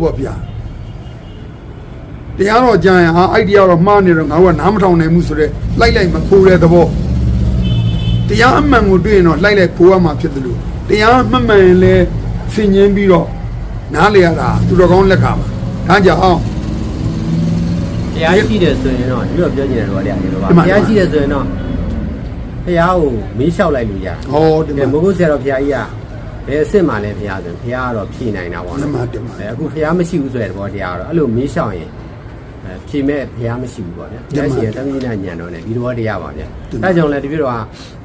ပေါ့ဗျာတရားတော်ကြရင်ဟာအဲ့တရားတော်မှားနေတော့ငါတို့ကနားမထောင်နိုင်ဘူးဆိုတော့လိုက်လိုက်မခိုးတဲ့သဘောတရားအမှန်ကိုတွေ့ရင်တော့လိုက်လိုက်ခိုးရမှာဖြစ်တယ်လို့တရားမမှန်ရင်လည်းဆင်ញင်းပြီးတော့နားလေရတာသူတော်ကောင်းလက်ခံပါဒါကြောင့်တရားရှိတယ်ဆိုရင်တော့ဒီလိုပြောနေတယ်တော့တရားနေတော့ပါဒီမှာတရားရှိတယ်ဆိုရင်တော့တရားကိုမင်းလျှောက်လိုက်လို့ရတယ်ဟောဒီကဲမှာမဟုတ်ဆရာတော်ဘုရားကြီးက ဘယ်အစ်စ်မှလည်းဘုရားဆိုရင်ဘုရားကတော့ဖြေနိုင်တာပေါ့ဒီနော်မှာဒီမှာအဲအခုဘုရားမရှိဘူးဆိုတဲ့သဘောတရားကတော့အဲ့လိုမင်းလျှောက်ရင်အဲဖြေမဲ့ဘုရားမရှိဘူးပေါ့ဗျာဘုရားရှိရင်တမန်ကြီးနာညံတော့တယ်ဒီသဘောတရားပါဗျာအဲကြောင့်လည်းတပြည့်တော့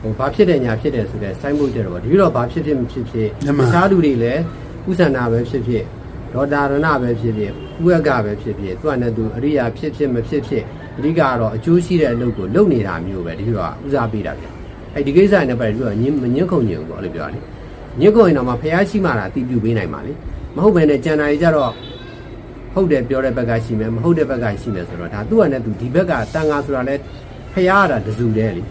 ဟိုဘာဖြစ်တယ်ညာဖြစ်တယ်ဆိုတဲ့စိုင်းမှုကြတော့ဒီပြည့်တော့ဘာဖြစ်ဖြစ်မဖြစ်ဖြစ်တခြားလူတွေလည်းဥစ္ဆန္ဒပဲဖြစ်ဖြစ်ဒေါတာရဏပဲဖြစ်ဖြစ်ဥယကပဲဖြစ်ဖြစ်သူကလည်းသူအရိယာဖြစ်ဖြစ်မဖြစ်ဖြစ်အဓိကတော့အကျိုးရှိတဲ့အလုပ်ကိုလုပ်နေတာမျိုးပဲဒီလိုကဥစားပေးတာဗျအဲဒီကိစ္စနဲ့ပတ်သက်ပြီးတော့ညင်မညင်ခုန်ညင်ဘူးပေါ့လို့ပြောတယ် ညင်ခုန်ရင်တော့မှဖះရှိမှတာအတီးပြူပေးနိုင်ပါလေမဟုတ်ဘဲနဲ့ကြံတာကြီးကြတော့ဟုတ်တယ်ပြောတဲ့ဘက်ကရှိမယ်မဟုတ်တဲ့ဘက်ကရှိမယ်ဆိုတော့ဒါသူ့ကလည်းသူဒီဘက်ကတန်ငါဆိုတာလဲဖះရတာတစုတည်းလေ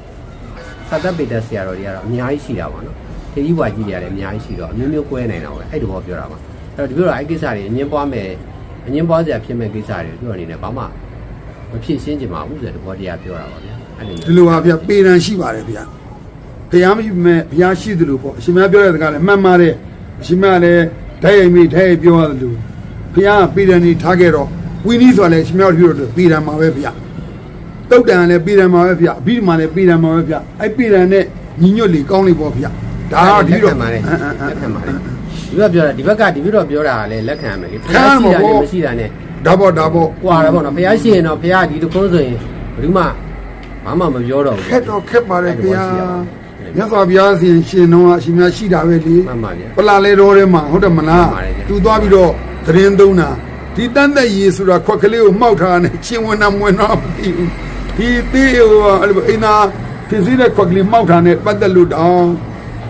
သတ္တပေတဆရာတော်တွေကတော့အများကြီးရှိတာပါနော်ထေကြီးဘွားကြီးတွေလည်းအများကြီးရှိတော့အမျိုးမျိုးကွဲနိုင်တာပဲအဲ့ဒီဘောပြောတာပါအဲ့တော့ဒီပြောတော့အဲ့ကိစ္စတွေအငင်းပွားမယ်အငင်းပွားစရာဖြစ်မဲ့ကိစ္စတွေသူ့အနေနဲ့ဘာမှမဖြစ်ရှင်းချင်ပါဘူးဆိုတဲ့ဘောတရားပြောတာပါဗျာအဲ့ဒီဒီလိုပါဗျာပေရန်ရှိပါတယ်ဗျာ ဘုရားမရှိမဲ့ဘုရားရှိတယ်လို့ပေါ့အရှင်မပြောတဲ့စကားလည်းမှန်ပါတယ်အရှင်မလည်းဓာတ်ရိုက်မိဓာတ်ရိုက်ပြောရတယ်လို့ဘုရားကပေရန်ကြီးထားခဲ့တော့ဝီနီးဆိုလည်းအရှင်မပြောလို့ပေရန်မှာပဲဗျာတုတ်တန်လည်းပေရန်မှာပဲဗျာအဘိဓမ္မာလည်းပေရန်မှာပဲဗျာအဲ့ပေရန်နဲ့ညီညွတ်လေကောင်းလေပေါ့ဗျာဒါကဒီတော့လက်ခံပါတယ်အင်းအင်းအလက်င်းခံပါတယ်ဒီဘက်ပြောတာဒီဘက်ကဒီဘက်တော့ပြောတာကလည်းလက်ခံရမယ်လေဖះခံရမှာရှိတာပေါ့နဲ့မရှိတာနဲ့ဒါပေါ့ဒါပေါ့ကွာတယ်ပေါ့နော်ဖះရှိရင်တော့ဖះဒီတခုံးဆိုရင်ဘယ်သူမှဘာမှမပြောတော့ဘူးခက်တော့ခက်ပါတယ်ဗျာအဲ့ဒီ မြတ်စွာဘုရားရှင်ရှင်တော်ကအရှင်များရှိတာပဲလေမှန်ပါဗျာပလာလေတော်ထဲမှာဟုတ်တယ်မလားမှန်ပါတယ်ဗျာသူသွားပြီးတော့သတင်းသုံးတာဒီတန်တဲ့ရေဆိုတာခွက်ကလေးကိုမှောက်ထားတယ်ချင်းဝင်နာမဝင်တော့မသိဘူးဒီသေးဟိုအဲ့လိုအိမ်သာဖြစ်စီတဲ့ခွက်ကလေးမှောက်ထားတဲ့ပတ်သက်လို့တောင်း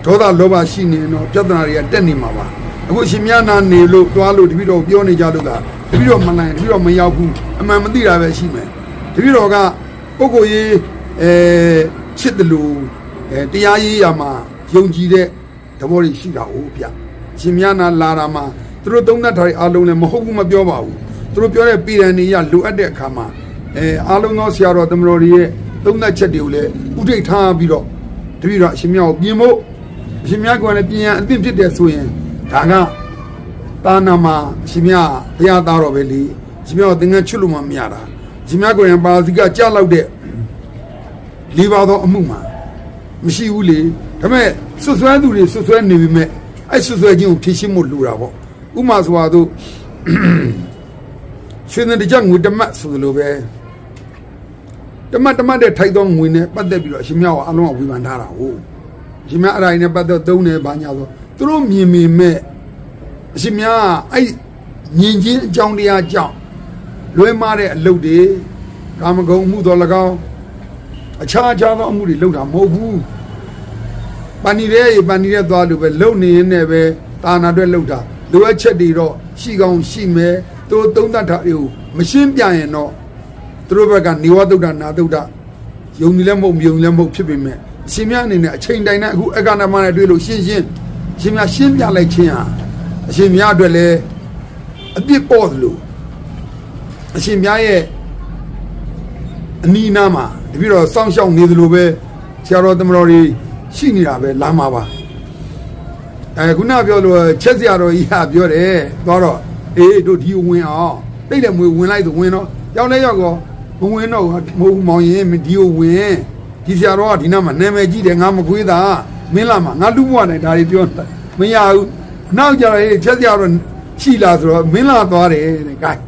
ဒေါသလောဘရှိနေတော့ပြဿနာတွေကတက်နေမှာပါအခုရှင်မြတ်နာနေလို့သွားလို့တပည့်တော်ပြောနေကြလို့ကတပည့်တော်မနိုင်တပည့်တော်မရောက်ဘူးအမှန်မသိတာပဲရှိမယ်တပည့်တော်ကပုဂ္ဂိုလ်ရေးအဲချစ်တယ်လို့ အဲတရားရေးရမှာယုံကြည်တဲ့သဘောတွေရှိတာဟုတ်ဗျရှင်မြတ်နာလာတာမှာသူတို့သုံးသပ်ထားတဲ့အားလုံးလည်းမဟုတ်ဘူးမပြောပါဘူးသူတို့ပြောတဲ့ပြည်ရန်နေရလိုအပ်တဲ့အခါမှာအဲအားလုံးသောဆရာတော်တမတော်တွေရဲ့သုံးသပ်ချက်တွေကိုလည်းဥထိတ်ထားပြီးတော့တပည့်တော်အရှင်မြတ်ကိုပြင်ဖို့အရှင်မြတ်ကလည်းပြင်ရန်အသင့်ဖြစ်တယ်ဆိုရင်ဒါကတာနာမှာအရှင်မြတ်ဘုရားသားတော်ပဲလေအရှင်မြတ်ကိုသင်္ကန်းချွတ်လို့မှမရတာအရှင်မြတ်ကိုရင်ပါစီကကြလောက်တဲ့လေးပါသောအမှုမှာ မရှိဘူးလေဒါပေမဲ့ဆွဆွဲသူတွေဆွဆွဲနေပြီမဲ့အဲ့ဆွဆွဲခြင်းကိုဖြည့်ရှင်းဖို့လိုတာပေါ့ဥမာဆိုပါတော့ရွှေနေတကြငွေတမတ်ဆိုလိုပဲတမတ်တမတ်တဲ့ထိုက်သောငွေနဲ့ပတ်သက်ပြီးတော့အရှင်မြတ်ကအလုံးအဝေဖန်ထားတာဟုတ်အရှင်မြတ်အဲ့ဒါကြီးနဲ့ပတ်သက်သုံးတယ်ဘာညာဆိုသူတို့မြင်မြင်မဲ့အရှင်မြတ်ကအဲ့မြင်ချင်းအကြောင်းတရားကြောင့်လွဲမားတဲ့အလုပ်တွေကာမဂုဏ်မှုတော်၎င်း အခြားအခြားသောအမှုတွေလုပ်တာမဟုတ်ဘူးပန်နီရဲရေပန်နီရဲသွားလို့ပဲလုံနေရင်းနဲ့ပဲတာနာအတွက်လှုပ်တာလိုအပ်ချက်တွေတော့ရှိကောင်းရှိမယ်သူတို့သုံးသပ်တာတွေကိုမရှင်းပြရင်တော့သူတို့ဘက်ကနေဝသုဒ္ဓနာသုဒ္ဓယုံကြည်လည်းမဟုတ်မယုံကြည်လည်းမဟုတ်ဖြစ်ပေမဲ့အရှင်မြတ်အနေနဲ့အချိန်တိုင်းနဲ့အခုအက္ခဏမနဲ့တွေ့လို့ရှင်းရှင်းအရှင်မြတ်ရှင်းပြလိုက်ခြင်းဟာအရှင်မြတ်အတွက်လည်းအပြစ်ပေါ့သလိုအရှင်မြတ်ရဲ့အနီးနားမှာ တပြည့်တော့စောင့်ရှောက်နေသလိုပဲဆရာတော်တမတော်တွေရှိနေတာပဲလာမှာပါအဲခုနပြောလို့ချက်စရာတော်ကြီးဟာပြောတယ်သွားတော့အေးတို့ဒီကိုဝင်အောင်တိတ်တယ်မွေဝင်လိုက်ဆိုဝင်တော့ရောက်လဲရောက်တော့မဝင်တော့ဘူးမဟုတ်ဘူးမောင်ရင်ဒီကိုဝင်ဒီဆရာတော်ကဒီနားမှာနာမည်ကြီးတယ်ငါမကွေးတာမင်းလာမှာငါလူ့ဘဝနဲ့ဒါတွေပြောတာမရဘူးနောက်ကြတော့ဟေးချက်စရာတော်ရှိလာဆိုတော့မင်းလာသွားတယ်တဲ့ gain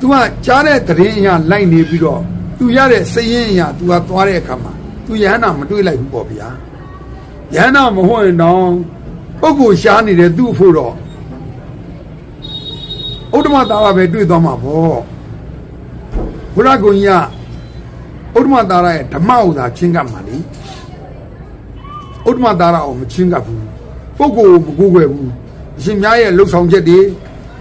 तू ကကြားတဲ့သတင်းအရာလိုက်နေပြီးတော့ तू ရတဲ့စည်ရင်အရာ तू ကသွားတဲ့အခါမှာ तू ရဟန္တာမတွေးလိုက်ဘူးပေါ့ဗျာရဟန္တာမဟုတ်ရင်တော့ပုဂ္ဂိုလ်ရှားနေတဲ့သူ့ဖို့တော့ဥဒ္ဓမတာရပဲတွေးသွားမှာပေါ့ဘုရားကုံကြီးကဥဒ္ဓမတာရရဲ့ဓမ္မဥသာချင်းကပ်မှာလေဥဒ္ဓမတာရအောင်မချင်းကပ်ဘူးပုဂ္ဂိုလ်ကိုမကိုးကွယ်ဘူးအရှင်များရဲ့လှုပ်ဆောင်ချက်တွေ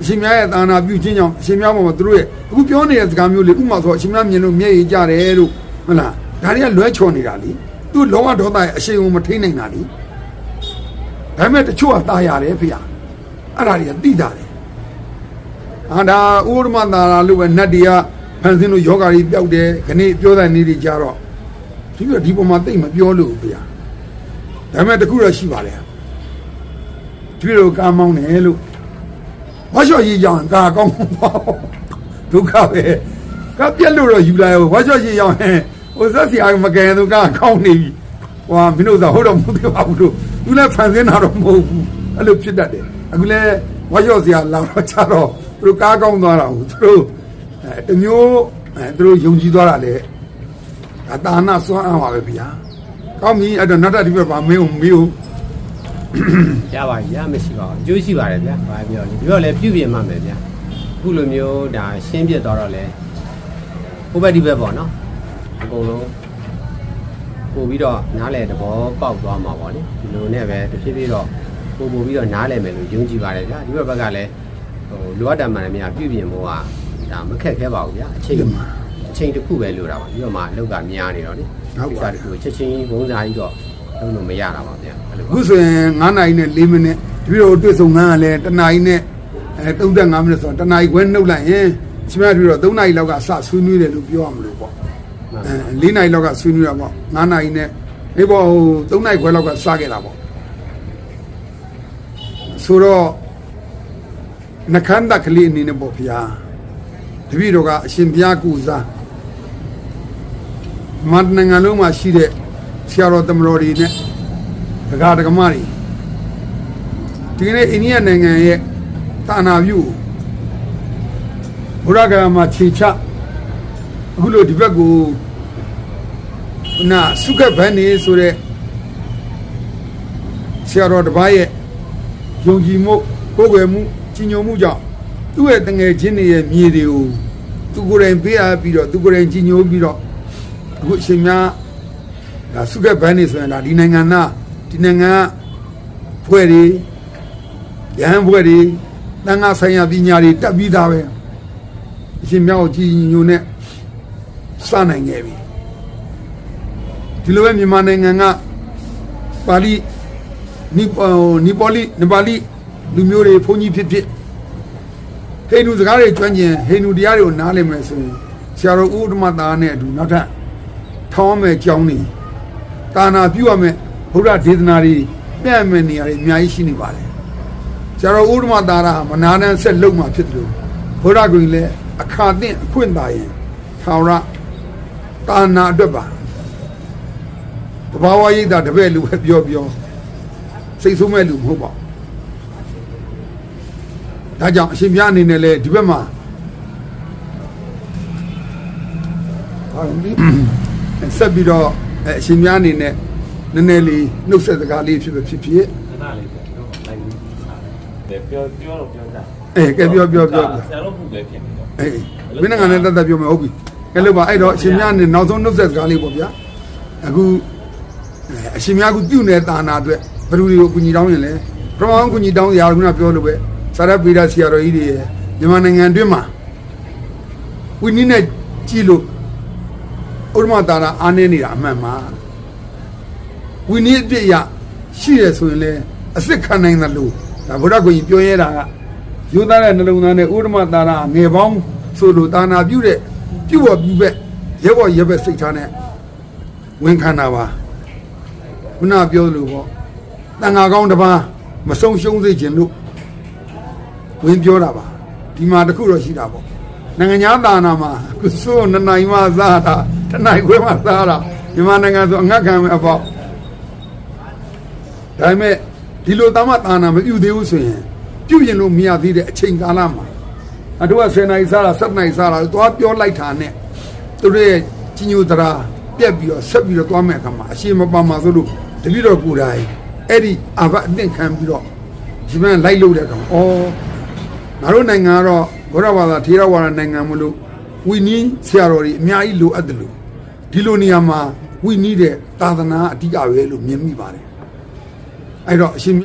အရှင်များရဲ့သာနာပြုခြင်းကြောင့်အရှင်များပေါ်မှာသူတို့ရဲ့အခုပြောနေတဲ့စကားမျိုးလေးဥပမာဆိုအရှင်များမြင်လို့မျက်ရည်ကြတယ်လို့ဟုတ်လားဒါတွေကလွဲချော်နေတာလေသူလောကဒေါသရဲ့အရှင်ကိုမထိန်နိုင်တာလေဒါပေမဲ့တချို့ကตายရတယ်ဖေ။အဲ့ဒါတွေကသိတာတယ် အာဒါဥဒ္ဓမသာရာလို့ပဲနတ်တွေကဖန်ဆင်းလို့ယောဂါကြီးပျောက်တယ်ခဏပြောတဲ့နေတွေကြတော့ဒီလိုဒီပုံမှာတိတ်မပြောလို့ဗျာဒါပေမဲ့တခုတော့ရှိပါလေဒီလိုကာမောင်းတယ်လို့ ဘာလျှော့ရေးကြောင်ကာကောင်းပါဒုက္ခပဲကပြက်လို့တော့ယူလာရောဘာလျှော့ရေးကြောင်ဟဲ့ဟိုဇက်စီအားမကယ်သူကကောင်းနေပြီဟွာမင်းတို့သာဟုတ်တော့မဟုတ်သေးပါဘူးလို့သူလည်းဖန်ဆင်းတာတော့မဟုတ်ဘူးအဲ့လိုဖြစ်တတ်တယ်အခုလဲဘာလျှော့စရာလာတော့ချတော့သူတို့ကားကောင်းသွားတာဟုတ်သူတို့အဲတမျိုးအဲသူတို့ယုံကြည်သွားတာလေဒါတာနာစွမ်းအားပါပဲဗျာကောင်းပြီအဲ့တော့နောက်တစ်ဒီဘက်ပါမင်းကိုမင်းကို ရပါပြီရမရှိပါဘူးအကျိုးရှိပါတယ်ဗျာဘာပြောလဲဒီတော့လည်းပြုပြင်မှမယ်ဗျာအခုလိုမျိုးဒါရှင်းပြသွားတော့လဲဟိုဘက်ဒီဘက်ပေါ့နော်အကုန်လုံးပို့ပြီးတော့နားလဲသဘောပေါက်သွားမှာပေါ့လေဒီလိုနဲ့ပဲတစ်ဖြည်းဖြည်းတော့ပို့ပို့ပြီးတော့နားလဲမယ်လို့ယုံကြည်ပါတယ်ဗျာဒီဘက်ဘက်ကလည်းဟိုလိုအပ်တယ်မှန်တယ်များပြုပြင်ဖို့ကဒါမခက်ခဲပါဘူးဗျာအချိန်အချိန်တစ်ခုပဲလိုတာပါပြီးတော့မှအလောက်ကများနေတော့လေတစ်ခုချက်ချင်းဘုံစားကြီးတော့ လုံးလို့မရတာပါဗျာအဲ့လိုပါအခုဆိုရင်9နာရီနဲ့4မိနစ်ဒီလိုတွေ့ဆုံငန်းကလည်းတနာရီနဲ့အဲ35မိနစ်ဆိုတော့တနာရီခွဲနှုတ်လိုက်ရင်ချင်းမတို့တော့3နာရီလောက်ကစဆွေးနွေးတယ်လို့ပြောရမလို့ပေါ့အဲ4နာရီလောက်ကဆွေးနွေးတာပေါ့9နာရီနဲ့ဒီပေါ့ဟို3နာရီခွဲလောက်ကစခဲ့တာပေါ့ဆိုတော့နှခမ်းတက်ကလေးအနေနဲ့ပေါ့ဗျာတပည့်တော်ကအရှင်ဘုရားကူစားမန္တနိုင်ငံလုံးမှာရှိတဲ့ ဆရာတော်တမတော်တွေနဲ့ဒကာဒကမတွေဒီကနေ့အိန္ဒိယနိုင်ငံရဲ့တာနာပြုဘုရားကမှာခြေချအခုလိုဒီဘက်ကိုနာစုခက်ဗန်းနေဆိုတဲ့ဆရာတော်တစ်ပါးရဲ့ယုံကြည်မှုကိုယ်ွယ်မှုကြီးညိုမှုကြောင့်သူ့ရဲ့တငယ်ချင်းတွေရဲ့မြေတွေကိုသူကိုယ်တိုင်ပေးအပ်ပြီးတော့သူကိုယ်တိုင်ကြီးညိုပြီးတော့အခုအရှင်များ ဒါစုကက်ဘန်းနေဆိုရင်ဒါဒီနိုင်ငံသားဒီနိုင်ငံကဖွဲ့တွေရဟန်းဖွဲ့တွေတန်ခါဆိုင်ရာပညာတွေတက်ပြီးသားပဲအရှင်မြောက်ကြီးညိုနဲ့စနိုင်ခဲ့ပြီဒီလိုပဲမြန်မာနိုင်ငံကပါဠိနီပေါနီပေါလီနပါဠိလူမျိုးတွေဘုန်းကြီးဖြစ်ဖြစ်ဟိန္ဒူစကားတွေကျွမ်းကျင်ဟိန္ဒူတရားတွေကိုနားလည်မယ်ဆိုရင်ဆရာတော်ဥဒ္ဓမသားနဲ့အတူနောက်ထပ်ထောင်းမဲ့ကြောင်းနေ ကာနာပြုရမယ်ဘုရားဒေသနာတွေပြည့်မဲ့နေရာတွေအများကြီးရှိနေပါတယ်။ကျတော့ဥဒ္ဓမတာရမနာနဲ့ဆက်လုံမှာဖြစ်တယ်လို့ဘုရားကလည်းအခါသင့်အခွင့်သာရင်ထာဝရကာနာအတွက်ပါတဘာဝရိတ်တာတပည့်လူပဲပြောပြောစိတ်ဆိုးမဲ့လူမဟုတ်ပါဘူး။ဒါကြောင့်အရှင်ဘုရားအနေနဲ့လည်းဒီဘက်မှာဟာဒီဆက်ပြီးတော့ အဲအရှင်များအနေနဲ့နည်းနည်းလေးနှုတ်ဆက်စကားလေးဖြစ်ဖြစ်ဖြစ်ဖြစ်ခဏလေးပဲတော့လိုက်ပြီးစားတယ်ပြောပြောတော့ပြောတာအဲကဲပြောပြောပြောဆရာတို့ခုပဲဖြစ်နေတော့အေးမင်းငါနဲ့တက်တက်ပြောမယ်ဟုတ်ပြီကဲလို့ပါအဲ့တော့အရှင်များအနေနဲ့နောက်ဆုံးနှုတ်ဆက်စကားလေးပေါ့ဗျာအခုအဲအရှင်များကပြုနေတာနာအတွက်ဘယ်သူတွေကိုကူညီတောင်းရင်လဲပထမအောင်ကူညီတောင်းရာကပြောလို့ပဲစာရပေဒဆရာတော်ကြီးတွေရဲ့မြန်မာနိုင်ငံအတွင်းမှာဝိနည်းနဲ့ကြည့်လို့ ဥဒ္ဓမတာရာအားနေနေတာအမှန်ပါဝိနည်းအပြည့်ရရှိရဆိုရင်လည်းအစ်စ်ခံနိုင်တယ်လို့ဒါဗုဒ္ဓဂုံကြီးပြောရဲတာကယူသားတဲ့နှလုံးသားနဲ့ဥဒ္ဓမတာရငယ်ပေါင်းဆိုလို့တာနာပြုတဲ့ပြုတ်ပြုပဲရဲဘော်ရဲဘက်စိတ်ထားနဲ့ဝန်ခံတာပါခုနပြောလို့ပေါ့တန်ဃာကောင်းတစ်ပါးမဆုံးရှုံးစေခြင်းလို့ဝင်ပြောတာပါဒီမှာတခုတော့ရှိတာပေါ့နိုင်ငံသားတာနာမှာကုဆိုးနှစ်နိုင်မှစားတာ တစ်နိုင်ခွဲမှစားတာမြန်မာနိုင်ငံဆိုအငတ်ခံမဲ့အပေါ့ဒါပေမဲ့ဒီလိုတမတာနာမပြုသေးဘူးဆိုရင်ပြုရင်လို့မရသေးတဲ့အချိန်ကာလမှာအတို့က10နိုင်စားတာ7နိုင်စားတာသွားပြောလိုက်တာနဲ့သူတို့ရဲ့ကြီးညိုသရာပြက်ပြီးတော့ဆက်ပြီးတော့သွားမဲ့အခါမှာအရှိမပါမှာဆိုလို့တပည့်တော်ကိုယ်တိုင်အဲ့ဒီအဘအသင့်ခံပြီးတော့ဒီမှန်လိုက်လို့တဲ့ကောင်ဩငါတို့နိုင်ငံကတော့ဘုရားဘာသာထေရဝါဒနိုင်ငံမလို့ဝီနီးဆရာတော်တွေအများကြီးလိုအပ်တယ်လို့ ဒီလိုနေရာမှာဝီနီးတဲ့သာသနာအဓိကပဲလို့မြင်မိပါတယ်အဲ့တော့အရှင်မြတ်